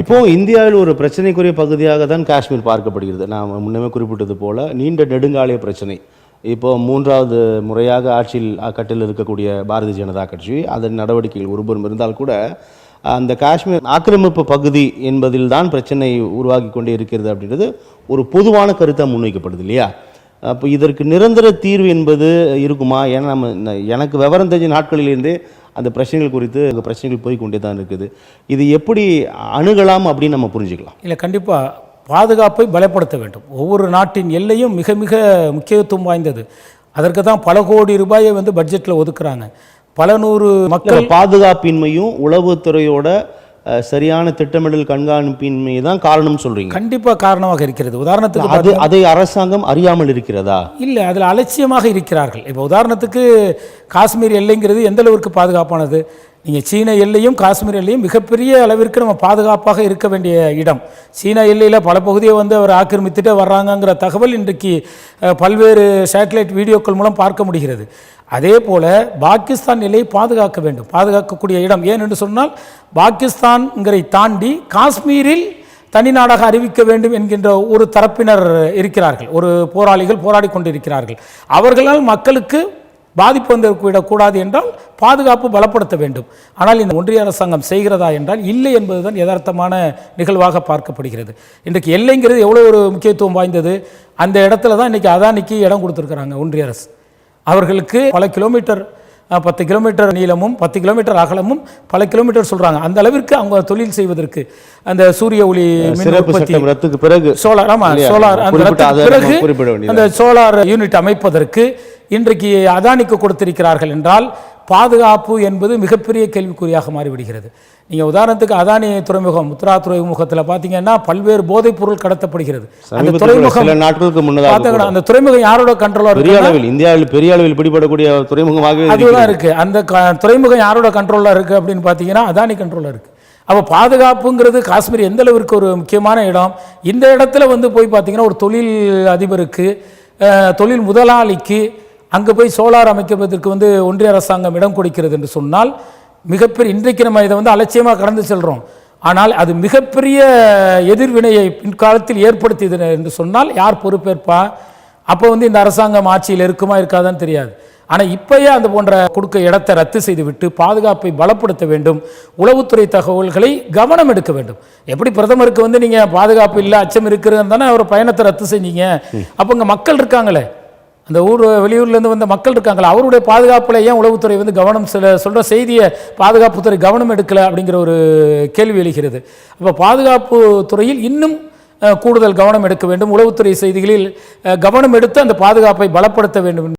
இப்போ இந்தியாவில் ஒரு பிரச்சனைக்குரிய பகுதியாக தான் காஷ்மீர் பார்க்கப்படுகிறது. நாம் முன்னமே குறிப்பிட்டது போல நீண்ட நெடுங்காலிய பிரச்சனை. இப்போ மூன்றாவது முறையாக ஆட்சியில் கட்டில் இருக்கக்கூடிய பாரதிய ஜனதா கட்சி அதன் நடவடிக்கைகள் ஒருபுறம் இருந்தால் கூட அந்த காஷ்மீர் ஆக்கிரமிப்பு பகுதி என்பதில் தான் பிரச்சனை உருவாகி கொண்டே இருக்கிறது அப்படின்றது ஒரு பொதுவான கருத்தாக முன்வைக்கப்படுது இல்லையா? அப்போ இதற்கு நிரந்தர தீர்வு என்பது இருக்குமா? ஏன்னா நம்ம எனக்கு விவரம் தெரிஞ்ச நாட்களிலிருந்தே அந்த பிரச்சனைகள் குறித்து அந்த பிரச்சனைகள் போய் கொண்டே தான் இருக்குது. இது எப்படி அணுகலாம் அப்படின்னு நம்ம புரிஞ்சுக்கலாம். இல்லை கண்டிப்பாக பாதுகாப்பை பலப்படுத்த வேண்டும். ஒவ்வொரு நாட்டின் எல்லையும் மிக மிக முக்கியத்துவம் வாய்ந்தது. அதற்கு தான் பல கோடி ரூபாயை வந்து பட்ஜெட்டில் ஒதுக்குறாங்க. பல நூறு மக்கள் பாதுகாப்பின்மையும் உளவுத்துறையோட சரியான திட்டமிடல் கண்காணிப்பின்மை தான் காரணம் சொல்றீங்க. கண்டிப்பாக காரணமாக இருக்கிறது. உதாரணத்துக்கு அது அதை அரசாங்கம் அறியாமல் இருக்கிறதா? இல்லை அதில் அலட்சியமாக இருக்கிறார்கள். இப்போ உதாரணத்துக்கு காஷ்மீர் எல்லைங்கிறது எந்த அளவிற்கு பாதுகாப்பானது? நீங்கள் சீன எல்லையும் காஷ்மீர் எல்லையும் மிகப்பெரிய அளவிற்கு நம்ம பாதுகாப்பாக இருக்க வேண்டிய இடம். சீன எல்லையில் பல பகுதியை வந்து அவர் ஆக்கிரமித்துட்டு வர்றாங்கங்கிற தகவல் இன்றைக்கு பல்வேறு சேட்டலைட் வீடியோக்கள் மூலம் பார்க்க முடிகிறது. அதே போல் பாகிஸ்தான் எல்லையை பாதுகாக்க வேண்டும். பாதுகாக்கக்கூடிய இடம் ஏன் என்று சொன்னால் பாகிஸ்தான்ங்கிறதை தாண்டி காஷ்மீரில் தனிநாடாக அறிவிக்க வேண்டும் என்கின்ற ஒரு தரப்பினர் இருக்கிறார்கள். ஒரு போராளிகள் போராடி கொண்டிருக்கிறார்கள். அவர்களால் மக்களுக்கு பாதிப்பு வந்து விடக்கூடாது என்றால் பாதுகாப்பு பலப்படுத்த வேண்டும். ஆனால் இந்த ஒன்றிய அரசாங்கம் செய்கிறதா என்றால் இல்லை என்பதுதான் யதார்த்தமான நிகழ்வாக பார்க்கப்படுகிறது. இன்றைக்கு எல்லைங்கிறது எவ்வளோ ஒரு முக்கியத்துவம் வாய்ந்தது. அந்த இடத்துல தான் இன்றைக்கி அதானிக்கு இடம் கொடுத்துருக்குறாங்க ஒன்றிய அரசு. அவர்களுக்கு பல கிலோமீட்டர் பத்து கிலோமீட்டர் நீளமும் பத்து கிலோமீட்டர் அகலமும் பல கிலோமீட்டர் சொல்றாங்க. அந்த அளவிற்கு அவங்க தொழில் செய்வதற்கு அந்த சூரிய ஒளி உற்பத்தி பிறகு சோலார் ஆமா? சோலார் அந்த பிறகு அந்த சோலார் யூனிட் அமைப்பதற்கு இன்றைக்கு அதானிக்கு கொடுத்திருக்கிறார்கள் என்றால் பாதுகாப்பு என்பது மிகப்பெரிய கேள்விக்குறியாக மாறிவிடுகிறது. நீங்கள் உதாரணத்துக்கு அதானி துறைமுகம் முத்ரா துறைமுகத்தில் பார்த்தீங்கன்னா பல்வேறு போதைப் பொருள் கடத்தப்படுகிறது. அந்த துறைமுகம் நாட்களுக்கு முன்னதாக அந்த துறைமுகம் யாரோட கண்ட்ரோலாக பெரிய அளவில் இந்தியாவில் பெரிய அளவில் பிடிபடக்கூடிய துறைமுகமாக அதுதான் இருக்கு. அந்த துறைமுகம் யாரோட கண்ட்ரோலில் இருக்கு அப்படின்னு பார்த்தீங்கன்னா அதானி கண்ட்ரோலில் இருக்கு. அப்போ பாதுகாப்புங்கிறது காஷ்மீர் எந்த அளவிற்கு ஒரு முக்கியமான இடம்? இந்த இடத்துல வந்து போய் பார்த்தீங்கன்னா ஒரு தொழில் அதிபருக்கு தொழில் முதலாளிக்கு அங்கே போய் சோலார் அமைக்கிறதுக்கு வந்து ஒன்றிய அரசாங்கம் இடம் கொடுக்கிறது என்று சொன்னால் மிகப்பெரிய இன்றைக்கு நம்ம இதை வந்து அலட்சியமாக கடந்து செல்கிறோம் ஆனால் அது மிகப்பெரிய எதிர்வினையை பின்காலத்தில் ஏற்படுத்தியது என்று சொன்னால் யார் பொறுப்பேற்பா? அப்போ வந்து இந்த அரசாங்கம் ஆட்சியில் இருக்குமா இருக்காதான்னு தெரியாது. ஆனால் இப்பயே அந்த போன்ற கொடுக்க இடத்தை ரத்து செய்துவிட்டு பாதுகாப்பை பலப்படுத்த வேண்டும். உளவுத்துறை தகவல்களை கவனம் எடுக்க வேண்டும். எப்படி பிரதமருக்கு வந்து நீங்கள் பாதுகாப்பு இல்லை அச்சம் இருக்குதுன்னு தானே அவர் பயணத்தை ரத்து செஞ்சீங்க அப்போ இங்கே மக்கள் இருக்காங்களே. அந்த ஊர் வெளியூர்லேருந்து வந்த மக்கள் இருக்காங்களா? அவருடைய பாதுகாப்பில் ஏன் உளவுத்துறை வந்து கவனம் சில சொல்கிற செய்தியை பாதுகாப்புத்துறை கவனம் எடுக்கலை அப்படிங்கிற ஒரு கேள்வி எழுகிறது. அப்போ பாதுகாப்பு துறையில் இன்னும் கூடுதல் கவனம் எடுக்க வேண்டும். உளவுத்துறை செய்திகளில் கவனம் எடுத்து அந்த பாதுகாப்பை பலப்படுத்த வேண்டும்.